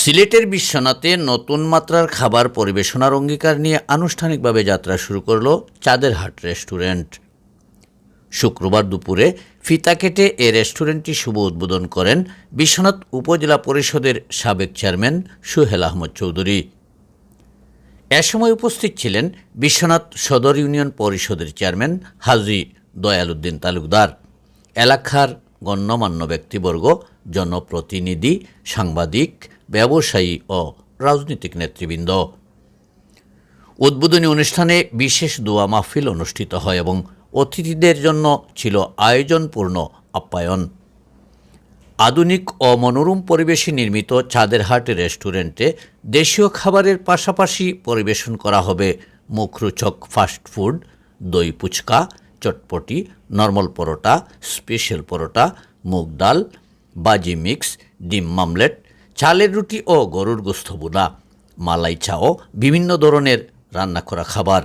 সিলেটের বিশ্বনাথে নতুন মাত্রার খাবার পরিবেশনার অঙ্গীকার নিয়ে আনুষ্ঠানিকভাবে যাত্রা শুরু করল চাঁদেরহাট রেস্টুরেন্ট। শুক্রবার দুপুরে ফিতা কেটে এ রেস্টুরেন্টটি শুভ উদ্বোধন করেন বিশ্বনাথ উপজেলা পরিষদের সাবেক চেয়ারম্যান সুহেল আহমদ চৌধুরী। এ সময় উপস্থিত ছিলেন বিশ্বনাথ সদর ইউনিয়ন পরিষদের চেয়ারম্যান হাজি দয়ালউদ্দিন তালুকদার, এলাকার গণ্যমান্য ব্যক্তিবর্গ, জনপ্রতিনিধি, সাংবাদিক ব্যবসায়ী ও রাজনৈতিক নেতৃবৃন্দ। উদ্বোধনী অনুষ্ঠানে বিশেষ দোয়া মাহফিল অনুষ্ঠিত হয় এবং অতিথিদের জন্য ছিল আয়োজনপূর্ণ আপ্যায়ন। আধুনিক ও মনোরম পরিবেশে নির্মিত চাঁদেরহাট রেস্টুরেন্টে দেশীয় খাবারের পাশাপাশি পরিবেশন করা হবে মুখরোচক ফাস্টফুড দই পুচকা চটপটি, নর্মাল পরোটা, স্পেশাল পরোটা, মুগ ডাল, বাজি মিক্স, ডিম মামলেট চালের রুটি ও গরুর গোস্ত বোনা, মালাই চাও, বিভিন্ন ধরনের রান্না করা খাবার।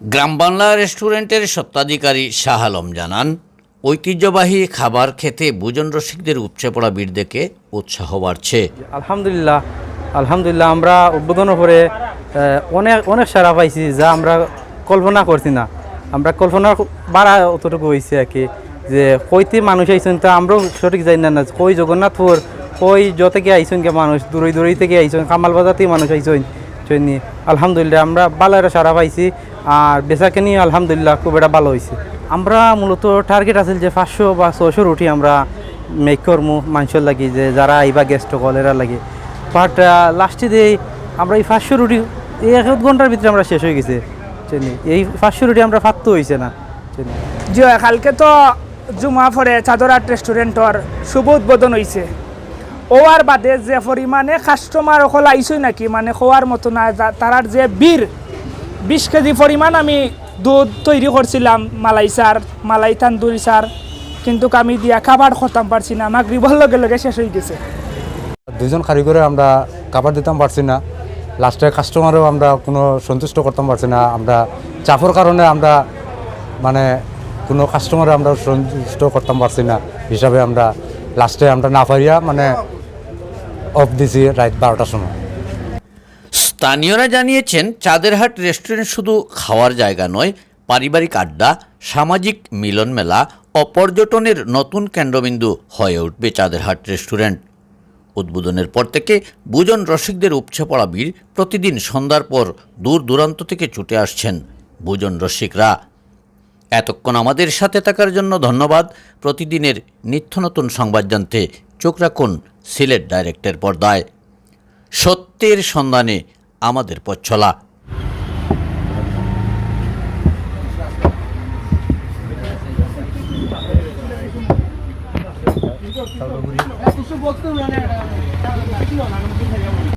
গ্রাম বাংলা রেস্টুরেন্টের সত্ত্বাধিকারী শাহ আলম জানান, ঐতিহ্যবাহী খাবার খেতে ভোজন রসিকদের উপচে পড়া ভিড় দেখে উৎসাহ বাড়ছে। আলহামদুলিল্লাহ আলহামদুলিল্লাহ, আমরা উদ্বোধনের পরে অনেক অনেক সারা পাইছি যা আমরা কল্পনা করছি না। আমরা কল্পনা বাড়া অতটুকু হয়েছে আর কি, যে কইতে মানুষ আইসেন তা আমরাও সঠিক জানি না কই জগন্নাথপুর কই, যত থেকে আইসেন কে মানুষ, দূরই দূরই থেকে আইসেন, কামাল বাজার থেকে মানুষ আইসেন জন্য আলহামদুলিল্লাহ, আমরা ভালো একটা সারা পাইছি, আর বেচাকে নিয়ে আলহামদুলিল্লাহ খুব একটা ভালো হয়েছে আমরা মূলত টার্গেট আছিল যে পাঁচশো বা ছশো রুটি আমরা মেক করমু, মানুষের লাগি, যে যারা আইবা গেস্ট কল এরা লাগে। বাট লাস্টে দিয়ে আমরা এই পাঁচশো রুটি, এই এক ঘণ্টার ভিতরে আমরা শেষ হয়ে গেছে চিনি এই পাঁচশো রুটি আমরা ফাত্তও হয়েছে না চিনি জি, কালকে তো জুমা পরে চাদরাট রেস্টুরেন্টর শুভ উদ্বোধন হয়েছে ওয়ার বাদে যে পরিমাণে কাস্টমার অকল আইসই নাকি মানে খোয়ার মতো না তারার যে বীর বিশ কেজি পরিমাণ আমি দুধ তৈরি করছিলাম মালাই সার মালাই তান্দুরি সার কিন্তু আমি দিয়া খাবার খতাম পারছি না আমার গ্রিবল লগে লগে শেষ হয়ে গেছে। দুইজন কারিগরে আমরা কাবার দিতাম পারছি না লাস্টে কাস্টমারও আমরা কোনো সন্তুষ্ট করতাম পারছি না, আমরা চাপের কারণে আমরা মানে কোনো কাস্টমারে আমরা সন্তুষ্ট করতাম পারছি না হিসাবে আমরা লাস্টে আমরা না পারিয়া মানে অফ দিছি রাত বারোটার সময়। স্থানীয়রা জানিয়েছেন, চাঁদেরহাট রেস্টুরেন্ট শুধু খাওয়ার জায়গা নয়, পারিবারিক আড্ডা, সামাজিক মিলন মেলা ও পর্যটনের নতুন কেন্দ্রবিন্দু হয়ে উঠবে চাঁদেরহাট রেস্টুরেন্ট উদ্বোধনের পর থেকে বুজন রসিকদের উপচে পড়া ভিড় প্রতিদিন সন্ধ্যার পর দূর দূরান্ত থেকে ছুটে আসছেন বুজন রসিকরা। এতক্ষণ আমাদের সাথে থাকার জন্য ধন্যবাদ। প্রতিদিনের নিত্য নতুন সংবাদ জানতে চোখ রাখুন সিলেট ডাইরেক্টের পর্দায়। সত্যের সন্ধানে আমাদের পথ চলা।